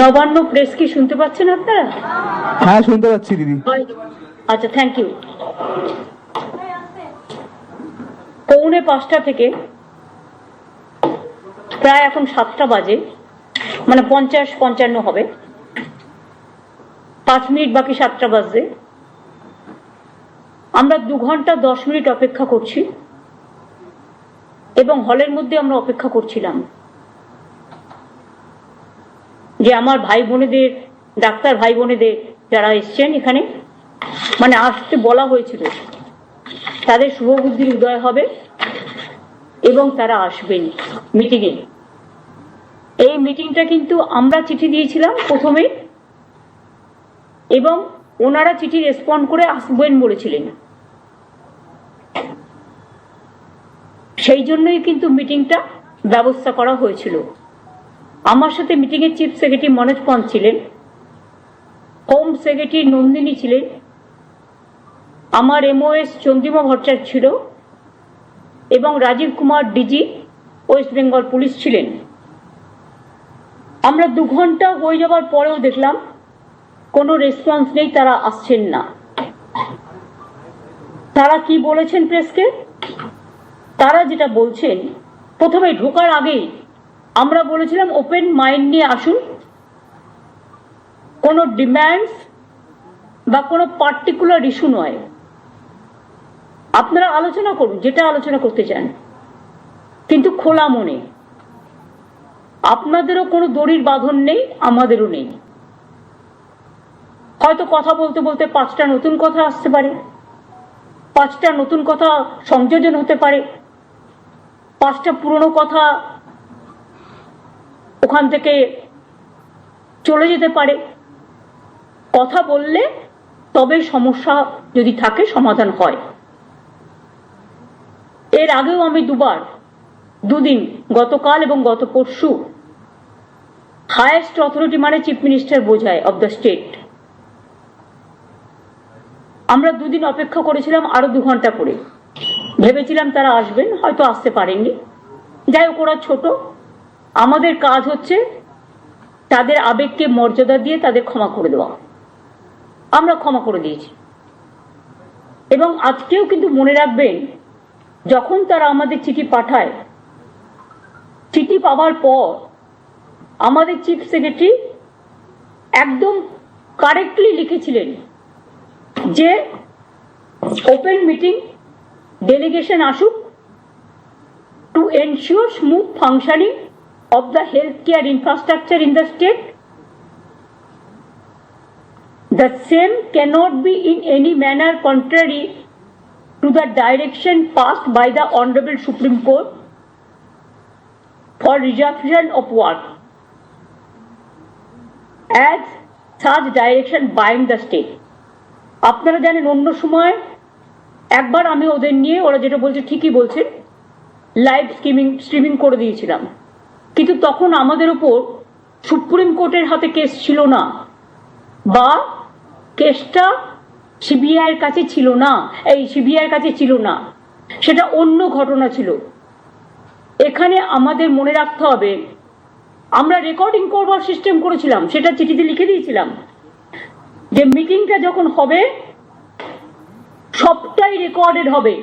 Nabanna press কি শুনতে পাচ্ছেন আপনারা? হ্যাঁ শুনতে পাচ্ছি দিদি। আচ্ছা থ্যাংক ইউ পৌনে পাঁচটা থেকে প্রায় এখন সাতটা বাজে। মানে পঞ্চাশ, পঞ্চান্ন হবে। পাঁচ মিনিট বাকি সাতটা বাজে আমরা দু ঘণ্টা দশ মিনিট অপেক্ষা করছি। এবং হলের মধ্যে আমরা অপেক্ষা করছিলাম। যে আমার ভাই বোনেদের, ডাক্তার ভাই বোনেদের যারা এসছেন এখানে মানে আসতে বলা হয়েছিল, তাদের শুভবুদ্ধির উদয় হবে এবং তারা আসবেন মিটিংয়ে এই মিটিংটা কিন্তু আমরা চিঠি দিয়েছিলাম প্রথমে, এবং ওনারা চিঠি রেসপন্ড করে আসবেন বলেছিলেন। সেই জন্যই কিন্তু মিটিংটা ব্যবস্থা করা হয়েছিল। আমার সাথে মিটিংয়ে চিফ সেক্রেটারি মনোজ পন্থ ছিলেন হোম সেক্রেটারি নন্দিনী ছিলেন, আমার এমওএস চন্দ্রিমা ভট্টাচার্য ছিল, এবং Rajiv Kumar DG West Bengal police ছিলেন। আমরা দু ঘণ্টা হয়ে যাওয়ার পরেও দেখলাম, কোনো রেসপন্স নেই, তারা আসছেন না। তারা কি বলেছেন প্রেসকে তারা যেটা বলছেন, প্রথমে ঢোকার আগেই আমরা বলেছিলাম ওপেন মাইন্ড নিয়ে আসুন। কোনো ডিম্যান্ডস বা কোনো পার্টিকুলার ইস্যু নয়। আপনারা আলোচনা করুন, যেটা আলোচনা করতে চান। কিন্তু খোলা মনে। আপনাদেরও কোনো দড়ির বাঁধন নেই, আমাদেরও নেই। হয়তো কথা বলতে বলতে পাঁচটা নতুন কথা আসতে পারে, পাঁচটা নতুন কথা সংযোজন হতে পারে, পাঁচটা পুরনো কথা ওখান থেকে চলে যেতে পারে। কথা বললে তবে সমস্যা যদি থাকে, সমাধান হয়। এর আগেও আমি দুবার, দুদিন, গতকাল এবং গত পরশু হায়েস্ট অথরিটি মানে চিফ মিনিস্টার বোঝায় অব দ্য স্টেট আমরা দুদিন অপেক্ষা করেছিলাম আরও দু ঘণ্টা করে ভেবেছিলাম তারা আসবেন, হয়তো আসতে পারেননি। যাই হোক, ওরা ছোট। আমাদের কাজ হচ্ছে তাদের আবেগকে মর্যাদা দিয়ে তাদের ক্ষমা করে দেওয়া। আমরা ক্ষমা করে দিয়েছি। এবং আজকেও কিন্তু মনে রাখবেন, যখন তারা আমাদের চিঠি পাঠায়, চিঠি পাওয়ার পর আমাদের চিফ সেক্রেটারি একদম কারেক্টলি লিখেছিলেন যে ওপেন মিটিং ডেলিগেশন আসুক to ensure smooth functioning of the health care infrastructure in the state the same cannot be in any manner contrary to the direction passed by the honourable supreme court for reservation of work As such direction bind the state. আপনারা জানেন অন্য সময় একবার আমি ওদের নিয়ে, ওরা যেটা বলছে ঠিকই বলছেন লাইভ স্ট্রিমিং স্ট্রিমিং করে দিয়েছিলাম কিন্তু তখন আমাদের উপর সুপ্রিম কোর্টের হাতে কেস ছিল না, বা কেসটা সিবিআইয়ের কাছে ছিল না, এই সিবিআইয়ের কাছে ছিল না, সেটা অন্য ঘটনা ছিল এখানে আমাদের মনে রাখতে হবে আমরা রেকর্ডিং করবার সিস্টেম করেছিলাম, সেটা চিঠিতে লিখে দিয়েছিলাম। যে মিটিংটা যখন হবে, সবটাই রেকর্ডেড হবে।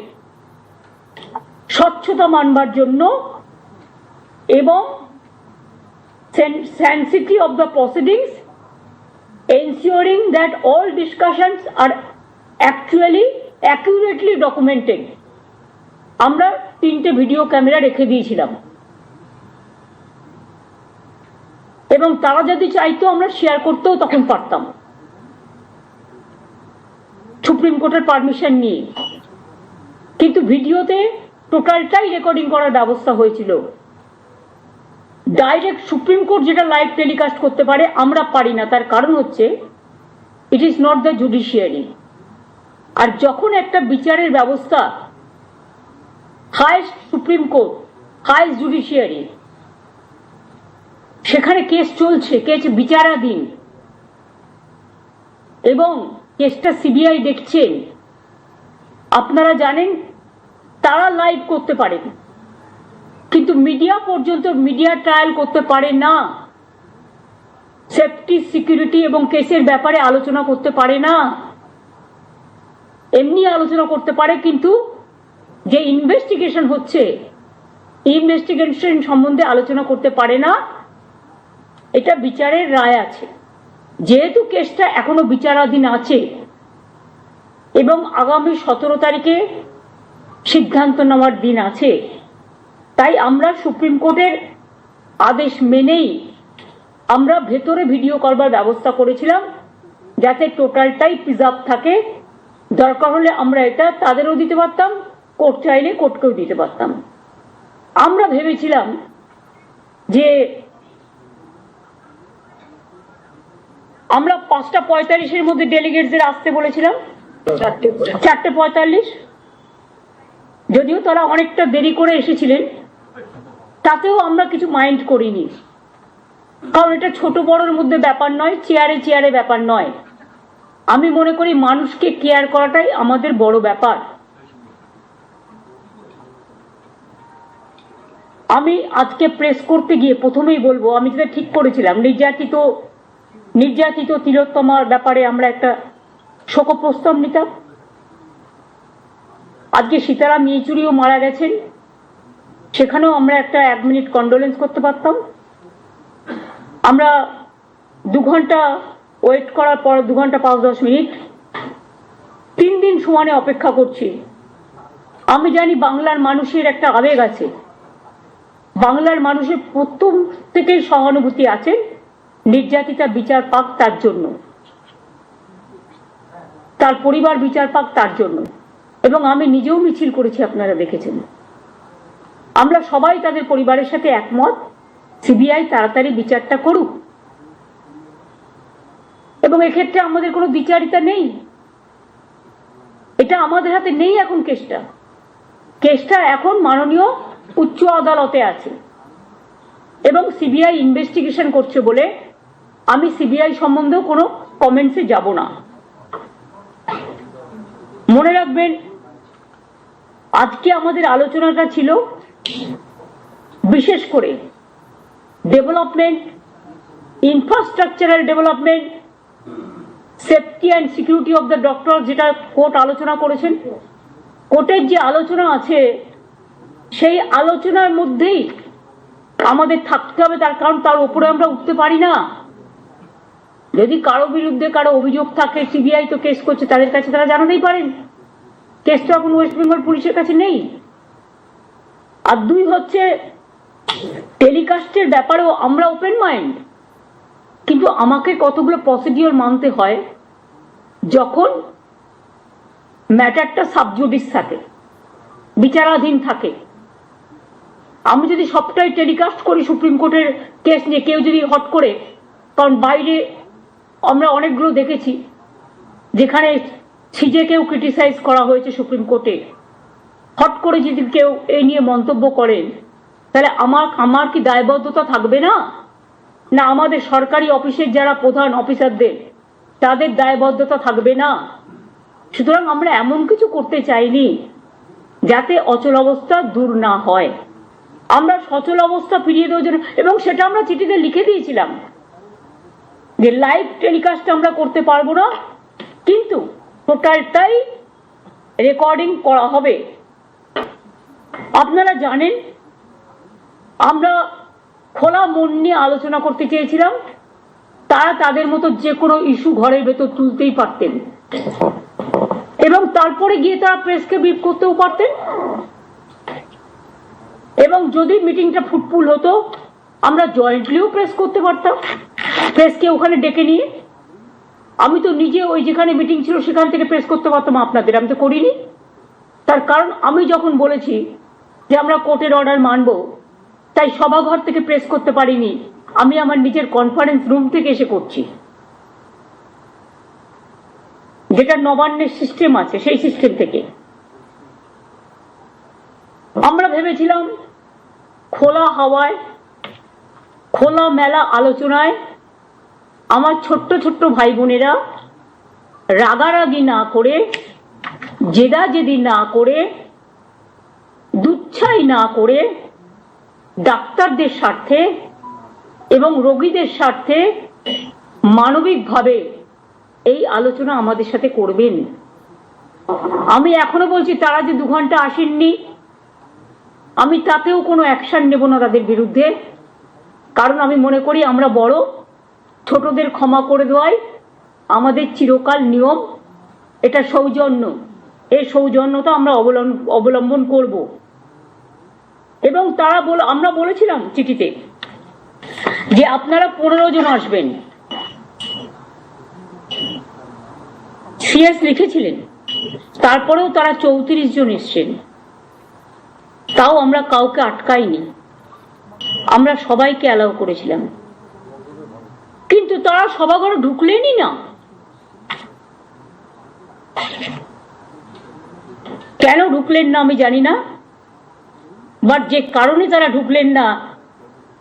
স্বচ্ছতা মানবার জন্য এবং sanctity of the proceedings, ensuring that all discussions are actually, accurately documented আমরা তিনটে ভিডিও ক্যামেরা রেখে দিয়েছিলাম। এবং তারা যদি চাইতো, আমরা শেয়ার করতেও তখন পারতাম। সুপ্রিম কোর্টের পারমিশন নিয়ে। কিন্তু ভিডিওতে টোটালটাই রেকর্ডিং করার ব্যবস্থা হয়েছিল। ডাইরেক্ট সুপ্রিম কোর্ট যেটা লাইভ টেলিকাস্ট করতে পারে, আমরা পারি না। তার কারণ হচ্ছে it is not the judiciary আর যখন একটা বিচারের ব্যবস্থা highest supreme court highest judiciary সেখানে কেস চলছে, কেস বিচারাধীন। এবং কেসটা সিবিআই দেখছেন আপনারা জানেন, তারা লাইভ করতে পারেন কিন্তু মিডিয়া পর্যন্ত মিডিয়া ট্রায়াল করতে পারে না। সেফটি, সিকিউরিটি এবং কেসের ব্যাপারে আলোচনা করতে পারে না। এমনি আলোচনা করতে পারে, কিন্তু যে ইনভেস্টিগেশন হচ্ছে ইনভেস্টিগেশন সম্বন্ধে আলোচনা করতে পারে না। এটা বিচারের রায় আছে। যেহেতু কেসটা এখনও বিচারাধীন আছে এবং আগামী সতেরো তারিখে সিদ্ধান্ত নেওয়ার দিন আছে, তাই আমরা সুপ্রিম কোর্টের আদেশ মেনেই আমরা ভেতরে ভিডিও করবার ব্যবস্থা করেছিলাম যাতে টোটালটাই প্রিজার্ভ থাকে। দরকার হলে আমরা এটা তাদেরও দিতে পারতাম, কোর্ট চাইলে কোর্টকেও দিতে পারতাম। আমরা ভেবেছিলাম যে আমরা পাঁচটা পঁয়তাল্লিশের মধ্যে ডেলিগেটদের আসতে বলেছিলাম। চারটে পঁয়তাল্লিশ। যদিও তারা অনেকটা দেরি করে এসেছিলেন, তাতেও আমরা কিছু মাইন্ড করিনি। কারণ এটা ছোট বড়র মধ্যে ব্যাপার নয় চেয়ারে চেয়ারে ব্যাপার নয়। আমি মনে করি মানুষকে কেয়ার করাটাই আমাদের বড় ব্যাপার। আমি আজকে প্রেস করতে গিয়ে প্রথমেই বলব, আমি যেটা ঠিক করেছিলাম, নির্যাতিত নির্যাতিত তিলোত্তমার ব্যাপারে আমরা একটা শোক প্রস্তাব নিতাম। আজকে সীতারাম ইয়েচুরিও মারা গেছেন। সেখানেও আমরা একটা এক মিনিট কন্ডোলেন্স করতে পারতাম। আমরা দু ঘণ্টা ওয়েট করার পর দু ঘণ্টা পাঁচ দশ মিনিট তিন দিন সমানে অপেক্ষা করছি। আমি জানি বাংলার মানুষের একটা আবেগ আছে। বাংলার মানুষের প্রথম থেকেই সহানুভূতি আছে। নির্যাতিতা বিচার পাক তার জন্য। তার পরিবার বিচার পাক তার জন্য। এবং আমি নিজেও মিছিল করেছি, আপনারা দেখেছেন। আমরা সবাই তাদের পরিবারের সাথে একমত, সিবিআই তাড়াতাড়ি বিচারটা করুক। এবং এক্ষেত্রে আমাদের কোনো বিচারিতা নেই। এটা আমাদের হাতে নেই এখন কেসটা। কেসটা এখন মাননীয় উচ্চ আদালতে আছে। এবং সিবিআই ইনভেস্টিগেশন করছে বলে আমি সিবিআই সম্বন্ধেও কোনো কমেন্টসে যাব না। মনে রাখবেন, আজকে আমাদের আলোচনাটা ছিল বিশেষ করে development infrastructural development safety and security of the doctor যেটা কোর্ট আলোচনা করেছেন। কোর্টের যে আলোচনা আছে, সেই আলোচনার মধ্যেই আমাদের থাকতে হবে, তার কারণ তার উপরে আমরা উঠতে পারি না। যদি কারও বিরুদ্ধে কারও অভিযোগ থাকে সিবিআই তো কেস করছে, তাদের কাছে তারা জানাতেই পারেন। কেস তো এখন ওয়েস্ট বেঙ্গল পুলিশের কাছে নেই। আর দুই হচ্ছে টেলিকাস্টের ব্যাপারেও আমরা ওপেন মাইন্ড কিন্তু আমাকে কতগুলো প্রসিডিওর মানতে হয়, যখন ম্যাটারটা সাবজুডিস থাকে, বিচারাধীন থাকে। আমি যদি সবটাই টেলিকাস্ট করি সুপ্রিম কোর্টের কেস নিয়ে, কেউ যদি হট করে, কারণ বাইরে আমরা অনেকগুলো দেখেছি, যেখানে সিজেকেও ক্রিটিসাইজ করা হয়েছে সুপ্রিম কোর্টে। হট করে যদি কেউ এই নিয়ে মন্তব্য করেন, তাহলে আমার আমার কি দায়বদ্ধতা থাকবে না? না আমাদের সরকারি অফিসের যারা প্রধান অফিসারদের, তাদের দায়বদ্ধতা থাকবে না? সুতরাং আমরা এমন কিছু করতে চাইনি যাতে অচল অবস্থা দূর না হয়। আমরা সচল অবস্থা ফিরিয়ে দেওয়ার জন্য, এবং সেটা আমরা চিঠিতে লিখে দিয়েছিলাম। যে লাইভ টেলিকাস্ট আমরা করতে পারব না, কিন্তু টোটালটাই রেকর্ডিং করা হবে। আপনারা জানেন, আমরা খোলা মন নিয়ে আলোচনা করতে চেয়েছিলাম, তারা তাদের মতো যে কোনো ইস্যু ঘরের ভেতর তুলতেই পারতেন। এবং তারপরে গিয়ে তারা প্রেসকে ব্রিফ করতেও পারতেন। এবং যদি মিটিংটা ফুটফুল হতো, আমরা জয়েন্টলিও প্রেস করতে পারতাম। প্রেসকে ওখানে ডেকে নিয়ে, আমি তো নিজে ওই যেখানে মিটিং ছিল সেখান থেকে প্রেস করতে পারতাম আপনাদের, আমি তো করিনি। তার কারণ আমি যখন বলেছি যে আমরা কোর্টের অর্ডার মানব, তাই সভাঘর থেকে প্রেস করতে পারিনি, আমি আমার নিজের কনফারেন্স রুম থেকে এসে করছি। যেটা নবান্নের সিস্টেম আছে, সেই সিস্টেম থেকে। আমরা ভেবেছিলাম খোলা হাওয়ায়, খোলা মেলা আলোচনায় আমার ছোট্ট ছোট্ট ভাই বোনেরা রাগারাগি না করে, জেদাজেদি না করে, দুচ্ছাই না করে ডাক্তারদের স্বার্থে এবং রোগীদের স্বার্থে মানবিকভাবে এই আলোচনা আমাদের সাথে করবেন। আমি এখনও বলছি, তারা যে দু ঘণ্টা আসেননি, আমি তাতেও কোনো অ্যাকশন নেব না তাদের বিরুদ্ধে। কারণ আমি মনে করি, আমরা বড় ছোটদের ক্ষমা করে দেওয়াই আমাদের চিরকাল নিয়ম। এটা সৌজন্য। এই সৌজন্যতা আমরা অবলম্বন অবলম্বন করব। এবং তারা বল, আমরা বলেছিলাম চিঠিতে যে আপনারা পনেরো জন আসবেন। সিএস লিখেছিলেন। তারপরেও তারা চৌত্রিশ জন এসছেন। তাও আমরা কাউকে আটকাইনি। আমরা সবাইকে অ্যালাউ করেছিলাম। কিন্তু তারা সভাঘরে ঢুকলেনই না। কেন ঢুকলেন না আমি জানি না। বাট যে কারণে তারা ঢুকলেন না,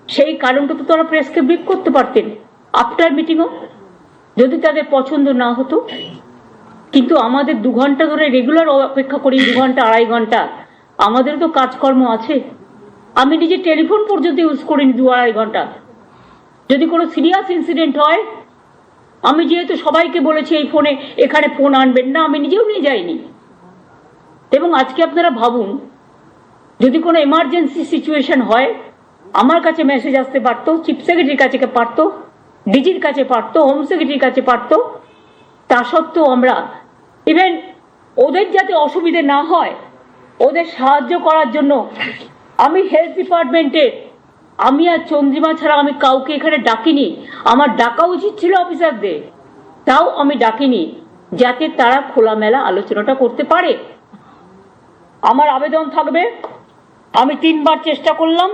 সেই কারণটা তো তারা প্রেসকে ব্রিফ করতে পারতেন। আফটার মিটিংও যদি তাদের পছন্দ না হতো। কিন্তু আমাদের দু ঘণ্টা ধরে রেগুলার অপেক্ষা করি, দু ঘণ্টা, আড়াই ঘণ্টা। আমাদের তো কাজকর্ম আছে। আমি নিজে টেলিফোন পর্যন্ত ইউজ করিনি দু আড়াই ঘণ্টা। যদি কোনো সিরিয়াস ইনসিডেন্ট হয়, আমি যেহেতু সবাইকে বলেছি এই ফোনে এখানে ফোন আনবেন না, আমি নিজেও নিয়ে যাইনি। এবং আজকে আপনারা ভাবুন, যদি কোনো এমার্জেন্সি সিচুয়েশন হয়, আমার কাছে মেসেজ আসতে পারতো চিফ সেক্রেটারির কাছে পারতো ডিজির কাছে পারতো হোম সেক্রেটারির কাছে পারতো, তা সত্ত্বেও আমরা ইভেন ওদের যাতে অসুবিধে না হয়, ওদের সাহায্য করার জন্য আমি হেলথ ডিপার্টমেন্টের আমি আর চন্দ্রিমা ছাড়া আমি কাউকে এখানে ডাকিনি। আমার ডাকা উচিত ছিল অফিসারদের। তাও আমি ডাকিনি, যাতে তারা খোলামেলা আলোচনাটা করতে পারে। আমার আবেদন থাকবে। আমি তিনবার চেষ্টা করলাম।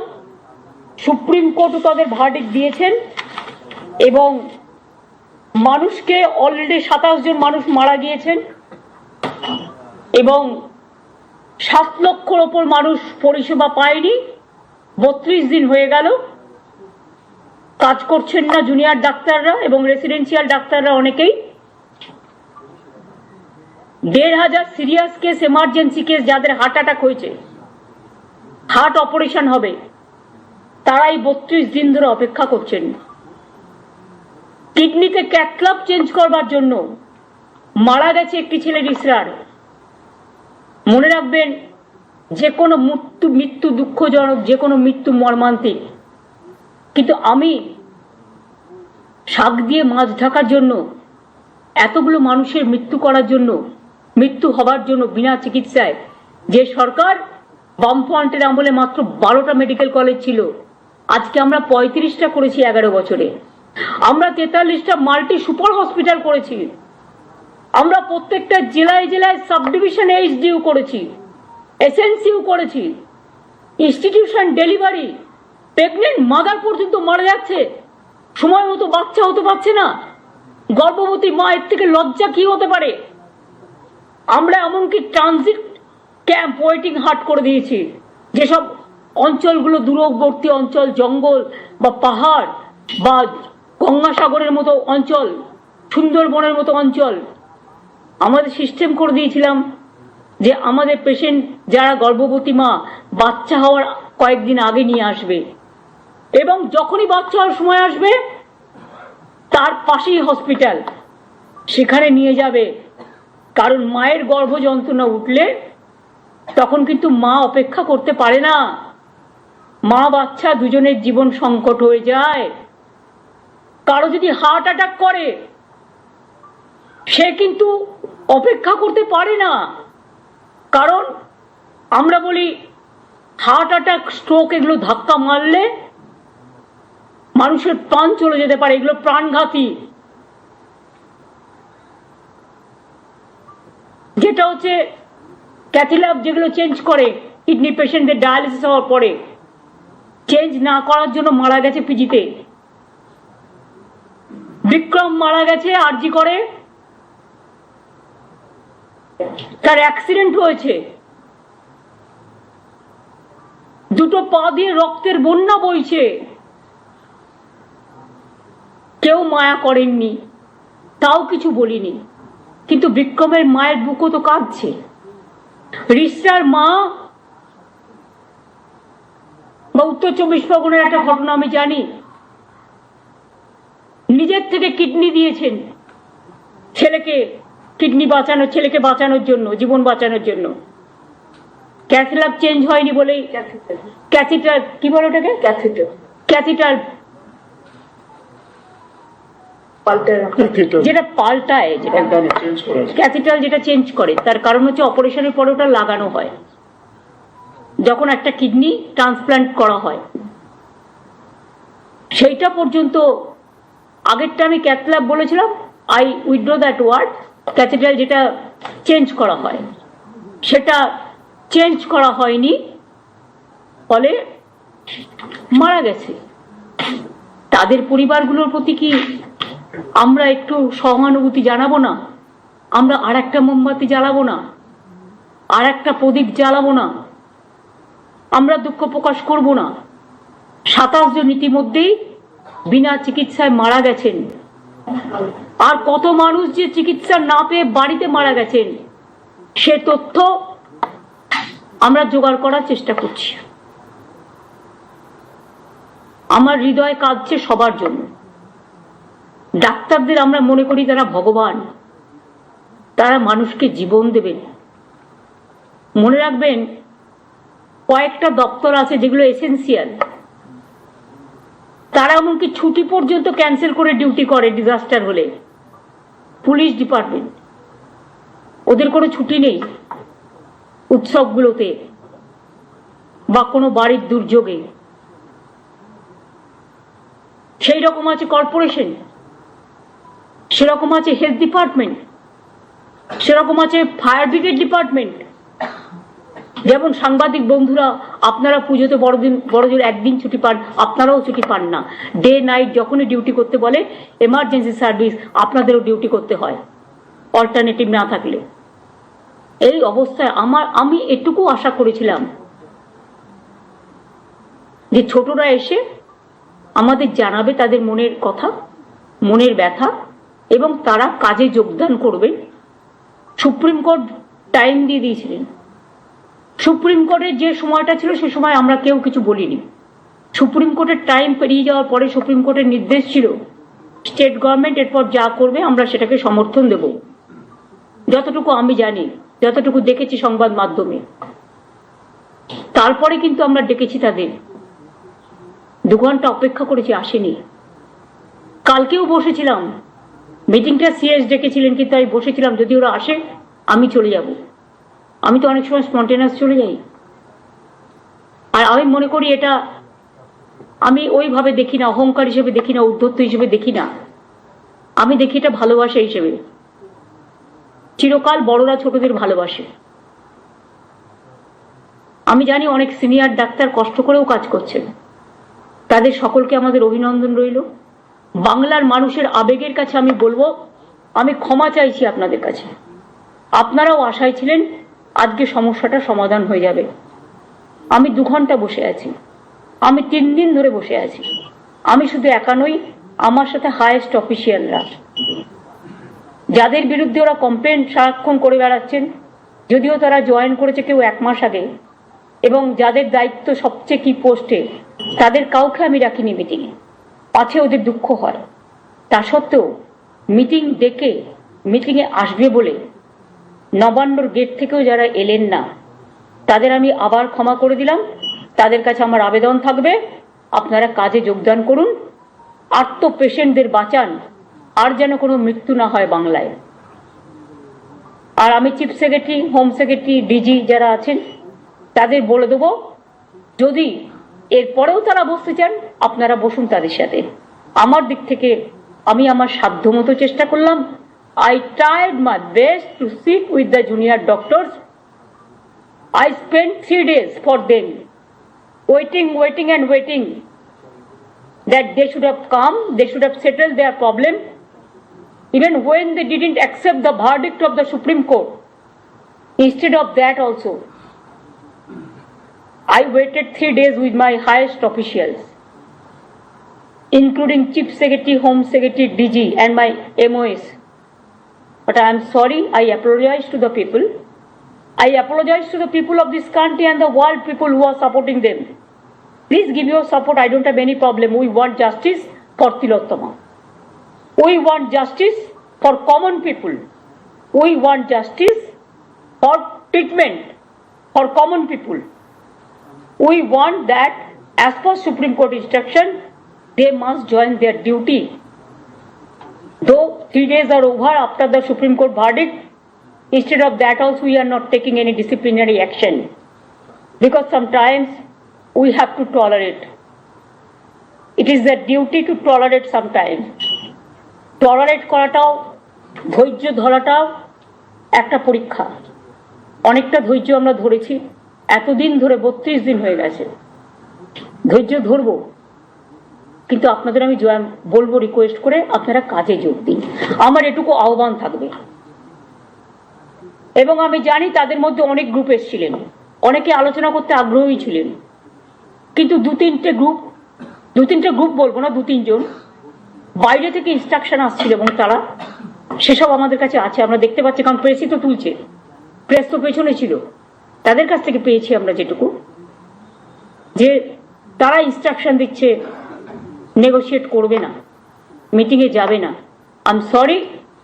সুপ্রিম কোর্টও তাদের ভার্ডিক দিয়েছেন এবং মানুষকে অলরেডি সাতাশ জন মানুষ মারা গিয়েছেন এবং সাত লক্ষর ওপর মানুষ পরিষেবা পায়নি। বত্রিশ দিন হয়ে গেল। কাজ করছেন না জুনিয়র ডাক্তাররা এবং রেসিডেন্সিয়াল ডাক্তাররা অনেকেই। দেড় হাজার সিরিয়াস কেস এমার্জেন্সি কেস যাদের হার্ট অ্যাটাক হয়েছে। হার্ট অপারেশন হবে। তারাই বত্রিশ দিন ধরে অপেক্ষা করছেন। কিডনিতে ক্যাথলাব চেঞ্জ করবার জন্য মারা গেছে একটি ছেলের ইসরার। মনে রাখবেন যে কোনো মৃত্যু মৃত্যু দুঃখজনক, যে কোনো মৃত্যু মর্মান্তিক। কিন্তু আমি শাক দিয়ে মাছ ঢাকার জন্য, এতগুলো মানুষের মৃত্যু করার জন্য, মৃত্যু হবার জন্য বিনা চিকিৎসায়, যে সরকার বামফ্রন্টের আমলে মাত্র বারোটা মেডিকেল কলেজ ছিল, আজকে আমরা পঁয়ত্রিশটা করেছি এগারো বছরে। আমরা তেতাল্লিশটা মাল্টি সুপার হসপিটাল করেছি। আমরা প্রত্যেকটা জেলায় জেলায় সাব ডিভিশন এইচডিউ করেছি। এসএনসিউ করেছি। ইনস্টিটিউশন ডেলিভারি প্রেগনেন্ট মাদার পর্যন্ত মারা যাচ্ছে। সময় মতো বাচ্চা হতে পারছে না। গর্ভবতী মায়ের থেকে লজ্জা কি হতে পারে? আমরা এমনকি ট্রানজিট ক্যাম্প ওয়েটিং হাট করে দিয়েছি। যেসব অঞ্চলগুলো দূরবর্তী অঞ্চল, জঙ্গল বা পাহাড় বা গঙ্গাসাগরের মতো অঞ্চল, সুন্দরবনের মতো অঞ্চল, আমাদের সিস্টেম করে দিয়েছিলাম। যে আমাদের পেশেন্ট যারা গর্ভবতী মা, বাচ্চা হওয়ার কয়েকদিন আগে নিয়ে আসবে। এবং যখনই বাচ্চা হওয়ার সময় আসবে, তার পাশেই হসপিটাল সেখানে নিয়ে যাবে। কারণ মায়ের গর্ভ যন্ত্রণা উঠলে তখন কিন্তু মা অপেক্ষা করতে পারে না। মা, বাচ্চা দুজনের জীবন সংকট হয়ে যায়। কারও যদি হার্ট অ্যাটাক করে, সে কিন্তু অপেক্ষা করতে পারে না। কারণ আমরা বলি হার্ট অ্যাটাক স্ট্রোক এগুলো ধাক্কা মারলে মানুষের প্রাণ চলে যেতে পারে, এগুলো প্রাণঘাতী। যেটা হচ্ছে ক্যাথিলাব যেগুলো চেঞ্জ করে কিডনি পেশেন্টদের ডায়ালিসিস হওয়ার পরে। চেঞ্জ না করার জন্য মারা গেছে পিজিতে বিক্রম মারা গেছে আরজি করে। তার অ্যাক্সিডেন্ট হয়েছে। দুটো পা দিয়ে রক্তের বন্যা বইছে। কেউ মায়া করেননি, তাও কিছু বলিনি। কিন্তু বিক্রমের মায়ের বুকও তো কাঁদছে। রিস্টার মা, বা উত্তর চব্বিশ পরগনার একটা ঘটনা আমি জানি। নিজের থেকে কিডনি দিয়েছেন ছেলেকে। কিডনি বাঁচানোর ছেলেকে বাঁচানোর জন্য জীবন বাঁচানোর জন্য। ক্যাথিলাপ চেঞ্জ হয়নি বলেই ক্যাথিটার কি বলে ওটাকে? ক্যাথিটার ক্যাথিটার যেটা পাল্টায় যেটা ক্যাথিটাল যেটা চেঞ্জ করে তার কারণ হচ্ছে অপারেশনের পরে ওটা লাগানো হয়। যখন একটা কিডনি ট্রান্সপ্লান্ট করা হয়। সেইটা পর্যন্ত আগেরটা আমি ক্যাথল্যাব বলেছিলাম আই উইড্রো দ্যাট ওয়ার্ড ক্যাথিটাল যেটা চেঞ্জ করা হয়। সেটা চেঞ্জ করা হয়নি, ফলে মারা গেছে। তাদের পরিবারগুলোর প্রতি কি আমরা একটু সহানুভূতি জানাব না? আমরা আর একটা মোমবাতি জ্বালাবো না? আর একটা প্রদীপ জ্বালাবো না? আমরা দুঃখ প্রকাশ করব না? সাতাশ জন ইতিমধ্যেই বিনা চিকিৎসায় মারা গেছেন। আর কত মানুষ যে চিকিৎসা না পেয়ে বাড়িতে মারা গেছেন, সে তথ্য আমরা জোগাড় করার চেষ্টা করছি। আমার হৃদয় কাঁদছে সবার জন্য। ডাক্তারদের আমরা মনে করি তারা ভগবান, তারা মানুষকে জীবন দেবেন। মনে রাখবেন, কয়েকটা দপ্তর আছে যেগুলো এসেন্সিয়াল তারা এমনকি ছুটি পর্যন্ত ক্যান্সেল করে ডিউটি করে ডিজাস্টার হলে। Police department. ওদের কোনো ছুটি নেই উৎসবগুলোতে বা কোনো বাড়ির দুর্যোগে। সেই রকম আছে কর্পোরেশন, সেরকম আছে হেলথ ডিপার্টমেন্ট, সেরকম আছে ফায়ার ব্রিগেড ডিপার্টমেন্ট যেমন সাংবাদিক বন্ধুরা, আপনারা পুজোতে বড়দিন, বড়জোর একদিন ছুটি পান, আপনারাও ছুটি পান না। ডে নাইট যখনই ডিউটি করতে বলে এমার্জেন্সি সার্ভিস আপনাদেরও ডিউটি করতে হয় অল্টারনেটিভ না থাকলে। এই অবস্থায় আমার, আমি এটুকু আশা করেছিলাম যে ছোটরা এসে আমাদের জানাবে তাদের মনের কথা, মনের ব্যথা, এবং তারা কাজে যোগদান করবে। সুপ্রিম কোর্ট টাইম দিয়ে দিয়েছিলেন। সুপ্রিম কোর্টের যে সময়টা ছিল, সে সময় আমরা কেউ কিছু বলিনি। সুপ্রিম কোর্টের টাইম পেরিয়ে যাওয়ার পরে সুপ্রিম কোর্টের নির্দেশ ছিল, স্টেট গভর্নমেন্ট এরপর যা করবে আমরা সেটাকে সমর্থন দেব। যতটুকু আমি জানি, যতটুকু দেখেছি সংবাদ মাধ্যমে। তারপরে কিন্তু আমরা ডেকেছি তাদের। দু ঘণ্টা অপেক্ষা করেছি, আসেনি। কালকেও বসেছিলাম। মিটিংটা সিএস ডেকেছিলেন, কিন্তু আমি বসেছিলাম, যদি ওরা আসে, আমি চলে যাব। আমি তো অনেক সময় স্পন্টেনাস চলে যাই। আর আমি মনে করি এটা, আমি ওইভাবে দেখি না, অহংকার হিসেবে দেখি না, উদ্ধত্ত হিসেবে দেখি না। আমি দেখি এটা ভালোবাসা হিসেবে। চিরকাল বড়রা ছোটদের ভালোবাসে। আমি জানি অনেক সিনিয়র ডাক্তার কষ্ট করেও কাজ করছেন। তাদের সকলকে আমাদের অভিনন্দন রইল। বাংলার মানুষের আবেগের কাছে আমি বলব, আমি ক্ষমা চাইছি আপনাদের কাছে। আপনারাও আশায় ছিলেন আজকে সমস্যাটা সমাধান হয়ে যাবে। আমি দু ঘণ্টা বসে আছি। আমি তিন দিন ধরে বসে আছি। আমি শুধু একা নই, আমার সাথে হায়েস্ট অফিসিয়ালরা যাদের বিরুদ্ধে ওরা কমপ্লেন সারাক্ষণ করে বেড়াচ্ছেন, যদিও তারা জয়েন করেছে কেউ এক মাস আগে, এবং যাদের দায়িত্ব সবচেয়ে কি পোস্টে তাদের কাউকে আমি রাখিনি মিটিংয়ে পাছে ওদের দুঃখ হয়। তা সত্ত্বেও মিটিং ডেকে মিটিংয়ে আসবে বলে নবান্নর গেট থেকেও যারা এলেন না, তাদের আমি আবার ক্ষমা করে দিলাম। তাদের কাছে আমার আবেদন থাকবে। আপনারা কাজে যোগদান করুন। আর তো পেশেন্টদের বাঁচান। আর যেন কোনো মৃত্যু না হয় বাংলায়। আর আমি chief secretary, home secretary, DG যারা আছেন, তাদের বলে দেবো, যদি এরপরেও তারা বসতে চান, আপনারা বসুন তাদের সাথে। আমার দিক থেকে আমি আমার সাধ্যমতো চেষ্টা করলাম। I tried my best to sit with the junior doctors. I spent three days for them, waiting, waiting, and waiting that they should have come, they should have settled their problem. Even when they didn't accept the verdict of the Supreme Court, instead of that, also, I waited three days with my highest officials, including Chief Secretary, Home Secretary, DG, and my MOS. But I am sorry, I apologize to the people. I apologize to the people of this country and the world people who are supporting them. Please give your support. I don't have any problem. We want justice for Tilottama. We want justice for common people. We want justice for treatment for common people. We want that as per Supreme Court instruction, they must join their duty. Though three days are over after the Supreme Court verdict, instead of that also we are not taking any disciplinary action. Because sometimes we have to tolerate. It is their duty to tolerate sometimes. Tolerate করাটাও ধৈর্য ধরাটাও একটা পরীক্ষা অনেকটা ধৈর্য আমরা ধরেছি এতদিন ধরে বত্রিশ দিন হয়ে গেছে ধৈর্য ধরবো কিন্তু আপনাদের আমি বলব রিকোয়েস্ট করে আপনারা কাজে যোগ দিন। আমার এটুকু আহ্বান থাকবে। এবং আমি জানি তাদের মধ্যে অনেক গ্রুপ এসছিলেন। অনেকে আলোচনা করতে আগ্রহী ছিলেন। কিন্তু দু তিনটে গ্রুপ দু তিনটে গ্রুপ বলব না, দু তিনজন। বাইরে থেকে ইনস্ট্রাকশন আসছিল এবং তারা সেসব আমাদের কাছে আছে। আমরা দেখতে পাচ্ছি, কারণ প্রেসই তো তুলছে। প্রেস তো পেছনে ছিল। তাদের কাছ থেকে পেয়েছি আমরা যেটুকু। যে তারা ইনস্ট্রাকশন দিচ্ছে নেগোশিয়েট করবে না মিটিংয়ে যাবে না। I am sorry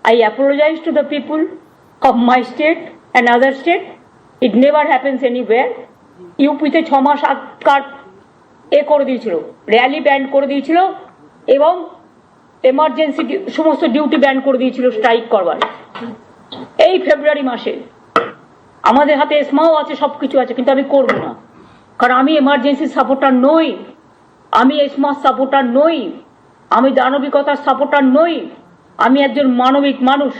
I apologize to the people of my state and other state it never happens anywhere ইউপিতে ছ মাস আগকার এ করে দিয়েছিল র্যালি ব্যান্ড করে দিয়েছিল এবং এমার্জেন্সি সমস্ত ডিউটি ব্যান করে দিয়েছিল স্ট্রাইক করবার। এই ফেব্রুয়ারি মাসে আমাদের হাতে স্মাও আছে সব কিছু আছে, কিন্তু আমি করব না। কারণ আমি এমার্জেন্সি সাপোর্টার নই। আমি এসমার সাপোর্টার নই। আমি দানবিকতার সাপোর্টার নই। আমি একজন মানবিক মানুষ।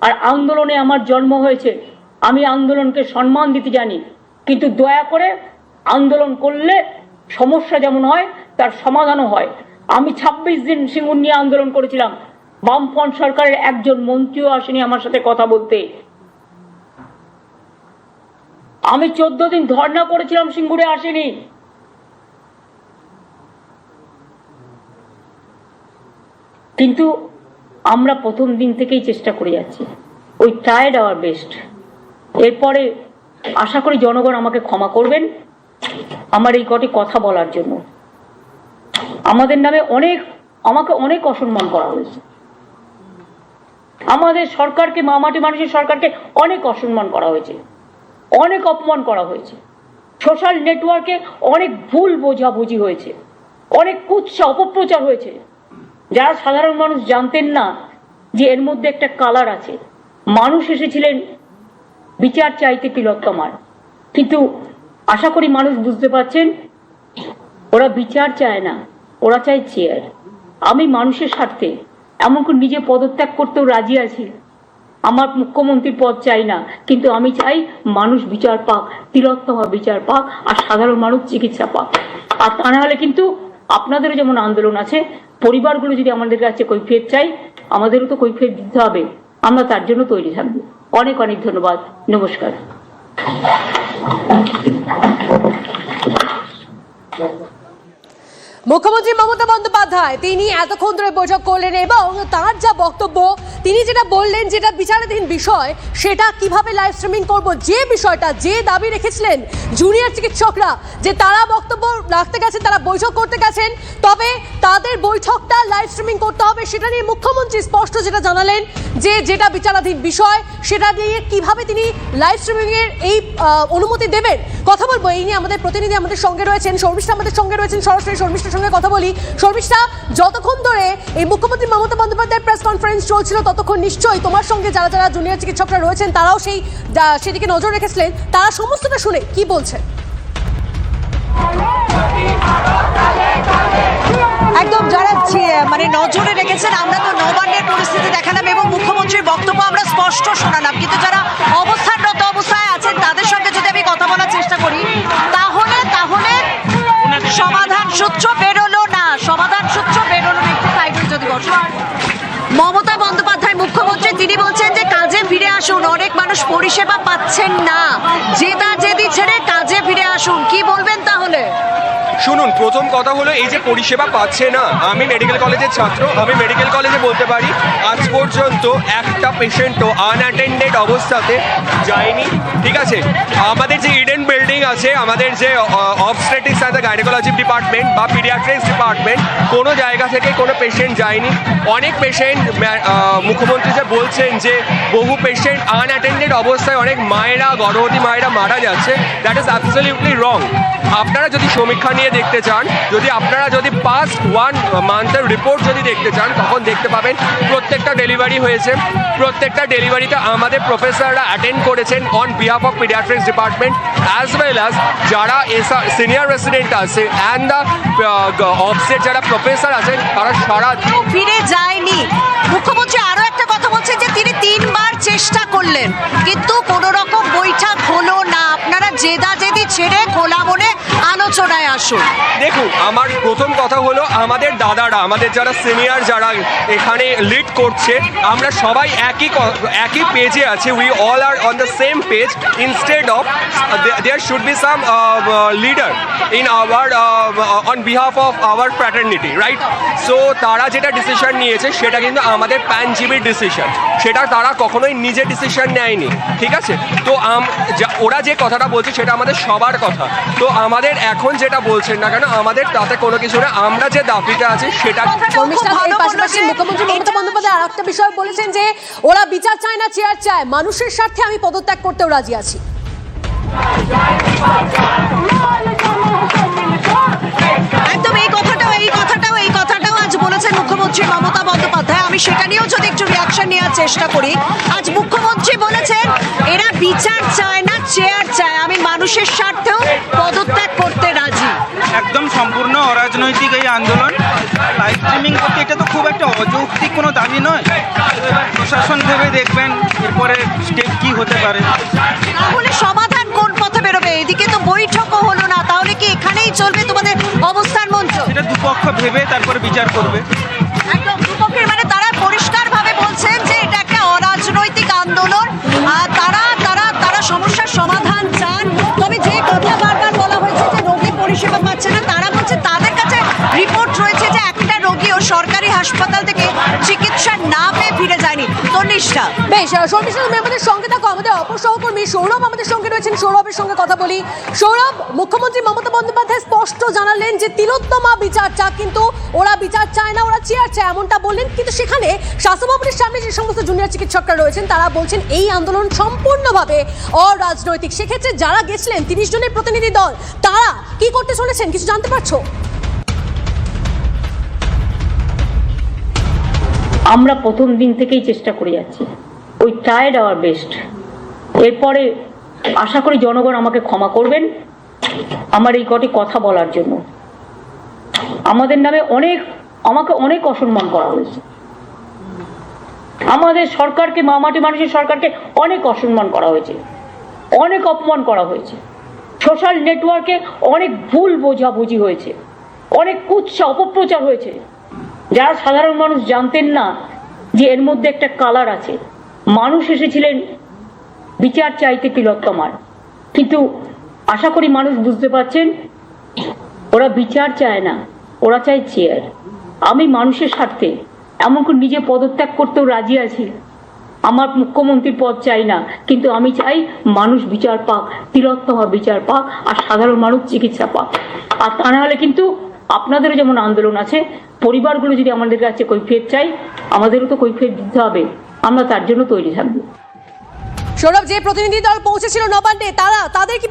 আর আন্দোলনে আমার জন্ম হয়েছে। আমি আন্দোলনকে সম্মান দিতে জানি। কিন্তু দয়া করে আন্দোলন করলে সমস্যা যেমন হয়, তার সমাধানও হয়। আমি ছাব্বিশ দিন সিঙ্গুর নিয়ে আন্দোলন করেছিলাম। বামফ্রন্ট সরকারের একজন মন্ত্রীও আসেনি আমার সাথে কথা বলতে। আমি চোদ্দ দিন ধর্ণা করেছিলাম সিঙ্গুরে আসেনি। কিন্তু আমরা প্রথম দিন থেকেই চেষ্টা করে যাচ্ছি। ওই ট্রায়েড আওয়ার বেস্ট এরপরে আশা করি জনগণ আমাকে ক্ষমা করবেন আমার এই কটি কথা বলার জন্য। আমাদের নামে অনেক, আমাকে অনেক অসম্মান করা হয়েছে। আমাদের সরকারকে, মামাটি মানুষের সরকারকে অনেক অসম্মান করা হয়েছে। অনেক অপমান করা হয়েছে। সোশ্যাল নেটওয়ার্কে অনেক ভুল বোঝাবুঝি হয়েছে। অনেক কুৎসা, অপপ্রচার হয়েছে। যারা সাধারণ মানুষ জানতেন না যে এর মধ্যে একটা কালার আছে। মানুষ এসেছিলেন, বিচার চাইতে তিলোত্তমার কিন্তু আশা করি মানুষ বুঝতে পারছেন, ওরা বিচার চায় না, ওরা চায় চেয়ার আমি মানুষের স্বার্থে এমনকি নিজে পদত্যাগ করতেও রাজি আছি। আমার মুখ্যমন্ত্রীর পদ চাই না, কিন্তু আমি চাই মানুষ বিচার পাক তিলোত্তমা বিচার পাক, আর সাধারণ মানুষ চিকিৎসা পাক। আর তা না হলে কিন্তু আপনাদেরও যেমন আন্দোলন আছে, পরিবারগুলো যদি আমাদের কাছে কৈফিয়ত চাই আমাদেরও তো কৈফিয়ত দিতে হবে। আমরা তার জন্য তৈরি থাকব। অনেক অনেক ধন্যবাদ। নমস্কার। মুখ্যমন্ত্রী মমতা বন্দ্যোপাধ্যায় তিনি এতক্ষণ ধরে বৈঠক করলেন এবং তার যা বক্তব্য, তিনি যেটা বললেন, যেটা বিচারাধীন বিষয়, সেটা কীভাবে লাইভ স্ট্রিমিং করব, যে বিষয়টা, যে দাবি রেখেছিলেন জুনিয়র চিকিৎসকরা, যে তারা বক্তব্য রাখতে গেছেন, তারা বৈঠক করতে গেছেন, তবে তাদের বৈঠকটা লাইভ স্ট্রিমিং করতে হবে, সেটা নিয়ে মুখ্যমন্ত্রী স্পষ্ট যেটা জানালেন, যে যেটা বিচারাধীন বিষয়, সেটা দিয়ে কীভাবে তিনি লাইভ স্ট্রিমিং এর এই অনুমতি দেবেন, কথা বলব, এই নিয়ে আমাদের প্রতিনিধি আমাদের সঙ্গে রয়েছেন, শর্মিষ্ঠা আমাদের সঙ্গে রয়েছেন, সরাসরি শর্মিষ্ঠার সঙ্গে কথা বলি। শর্মিষ্ঠা যতক্ষণ ধরে এই মুখ্যমন্ত্রী মমতা বন্দ্যোপাধ্যায়ের প্রেস কনফারেন্স চলছিল, ততক্ষণ নিশ্চয়ই তোমার সঙ্গে যারা যারা জুনিয়র চিকিৎসকরা রয়েছেন, তারাও সেই সেদিকে নজর রেখেছিলেন, তারা সমস্তটা শুনে কি বলছেন? একদম যারা মানে নজরে রেখেছেন, আমরা তো নবান্নের পরিস্থিতি দেখালাম এবং মুখ্যমন্ত্রীর বক্তব্য আমরা স্পষ্ট শোনালাম। কিন্তু যারা আসুন, অনেক মানুষ পরিষেবা পাচ্ছেন না। জেদা জেদি ছেড়ে কাজে ফিরে আসুন। কি বলবেন তাহলে? শুনুন, প্রথম কথা হলো এই যে পরিষেবা পাচ্ছে না। আমি মেডিকেল কলেজের ছাত্র, আমি মেডিকেল কলেজে বলতে পারি, আজ পর্যন্ত একটা পেশেন্টও আনঅ্যাটেন্ডেড অবস্থাতে যায়নি। ঠিক আছে? আমাদের যে ইডেন বিল্ডিং আছে, আমাদের যে অবস্ট্রেটিক্স অ্যান্ড গাইনোকোলজি ডিপার্টমেন্ট বা পিডিয়াট্রিক্স ডিপার্টমেন্ট কোনো জায়গা থেকে কোনো পেশেন্ট যায়নি। অনেক পেশেন্ট মুখ্যমন্ত্রী যে বলছেন যে, বহু পেশেন্ট আনঅ্যাটেন্ডেড অবস্থায় অনেক মায়েরা, গর্ভবতী মায়েরা মারা যাচ্ছে। দ্যাট ইজ অ্যাবসলিউটলি রং আপনারা যদি সমীক্ষা নিয়ে দেখতে চান, যদি আপনারা যদি পাস্ট ওয়ান মান্থের রিপোর্ট যদি দেখতে চান, তখন দেখতে পাবেন প্রত্যেকটা ডেলিভারি হয়েছে। প্রত্যেকটা ডেলিভারিতে আমাদের প্রফেসররা অ্যাটেন্ড করেছেন on behalf of pediatrics department as well as যারা এসা সিনিয়র রেসিডেন্ট আছে অ্যান্ড দ্য অফসেট যারা প্রফেসর আছেন, তারা সারা ফিরে যায়নি। মুখ্যমন্ত্রী আরও একটা কথা বলছেন যে তিনি তিনবার চেষ্টা করলেন। কিন্তু কোনো রকম বৈঠক হলো না। আপনারা জেদা জেদি ছেড়ে খোলা মনে আলোচনায় আসুন। দেখুন, আমার প্রথম কথা হলো আমাদের দাদারা, আমাদের যারা সিনিয়র যারা এখানে লিড করছে, আমরা সবাই একই একই পেজে আছি। We all are on the same page instead of there should be some leader in our on behalf of our fraternity right so তারা যেটা ডিসিশন নিয়েছে, সেটা কিন্তু আমাদের প্যানজিবির ডিসিশন সেটা তারা কখনোই নিজে ডিসিশন নেয়নি ঠিক আছে? তো ওরা যে কথাটা বলছে সেটা আমাদের সবার কথা। তো আমাদের এখন যেটা বলছেন না কেন আমাদের তাতে কোনো কিছু না আমরা যে দাবিতে আছি সেটা মুখ্যমন্ত্রী মমতা বন্দ্যোপাধ্যায় আর একটা বিষয় বলেছেন যে ওরা বিচার চায় না চেয়ার চায়। মানুষের স্বার্থে আমি পদত্যাগ করতেও রাজি আছি। একদম এই কথাটাও এই কথাটাও আজ বলেছেন মুখ্যমন্ত্রী মমতা বন্দ্যোপাধ্যায়। আমি সেটা নিয়েও যদি একটু রিয়াকশন নেওয়ার চেষ্টা করি আজ মুখ্যমন্ত্রী বলেছেন এরা বিচার চায় না চেয়ার চায়। আমি মানুষের স্বার্থেও পদত্যাগ করতে রাজি। একদম সম্পূর্ণ অরাজনৈতিক এই আন্দোলন। লাইভ স্ট্রিমিং করতে এটা তো খুব একটা অযৌক্তিক কোনো দাবি নয়। প্রশাসন ভেবে দেখবেন এরপরে স্টেপ কি হতে পারে। তাহলে সমাধান বেরোবে। এদিকে তো বৈঠকও হলো না তাহলে কি এখানেই চলবে তোমাদের অবস্থান মঞ্চ? সেটা দুপক্ষ ভেবে তারপরে বিচার করবে। একদম দুপক্ষের মানে তারা পরিষ্কারভাবে বলছেন যে এটা একটা অরাজনৈতিক আন্দোলন আর তারা তারা তারা সমস্যার সমাধান চান। তবে যে কথা বারবার বলা হয়েছে যে রোগী পরিষেবা পাচ্ছে না তারা বলছে তাদের কাছে রিপোর্ট রয়েছে যে একটা রোগীও সরকারি হাসপাতাল তনিষ্ঠা বেশ শর্মিষ্ঠা তুমি আমাদের সঙ্গে থাকো, আমাদের অপর সৌরভ আমাদের সঙ্গে রয়েছেন। সৌরভের সঙ্গে কথা বলি। সৌরভ, মুখ্যমন্ত্রী মমতা বন্দ্যোপাধ্যায় স্পষ্ট জানালেন যে তিলোত্তমা বিচার চাক কিন্তু ওরা বিচার চায় না, ওরা চেয়ার চায়, এমনটা বললেন। কিন্তু সেখানে স্বাস্থ্য ভবনের সামনে যে সমস্ত জুনিয়র চিকিৎসকরা রয়েছেন, তারা বলছেন এই আন্দোলন সম্পূর্ণভাবে অরাজনৈতিক। সেক্ষেত্রে যারা গেছিলেন, তিরিশ জনের প্রতিনিধি দল, তারা কি করতে চলেছেন? কিছু জানতে পারছ? আমরা প্রথম দিন থেকেই চেষ্টা করে যাচ্ছি। ওই ট্রায়েড আওয়ার বেস্ট এরপরে আশা করি জনগণ আমাকে ক্ষমা করবেন আমার এই কটি কথা বলার জন্য। আমাদের নামে অনেক, আমাকে অনেক অসম্মান করা হয়েছে। আমাদের সরকারকে মামাটি মানুষের সরকারকে অনেক অসম্মান করা হয়েছে। অনেক অপমান করা হয়েছে। সোশ্যাল নেটওয়ার্কে অনেক ভুল বোঝাবুঝি হয়েছে। অনেক কুৎসা, অপপ্রচার হয়েছে। যারা সাধারণ মানুষ জানতেন না যে এর মধ্যে একটা কালার আছে। মানুষ এসেছিলেন, বিচার চাইতে তিলোত্তমার কিন্তু আশা করি মানুষ বুঝতে পারছেন, ওরা বিচার চায় না, ওরা চায় চেয়ার আমি মানুষের স্বার্থে এমনকি নিজে পদত্যাগ করতেও রাজি আছি। আমার মুখ্যমন্ত্রীর পদ চাই না, কিন্তু আমি চাই মানুষ বিচার পাক তিলোত্তমা বিচার পাক, আর সাধারণ মানুষ চিকিৎসা পাক। আর তা না হলে কিন্তু আপনাদেরও যেমন আন্দোলন আছে, পরিবারগুলো যদি আমাদের কাছে কৈফিয়ত চাই আমাদেরও তো কৈফিয়ত দিতে হবে। আমরা তার জন্য তৈরি থাকব। সৌরভ, যে প্রতিনিধি দল পৌঁছেছিল নবান্নে, তারা, তাদের কি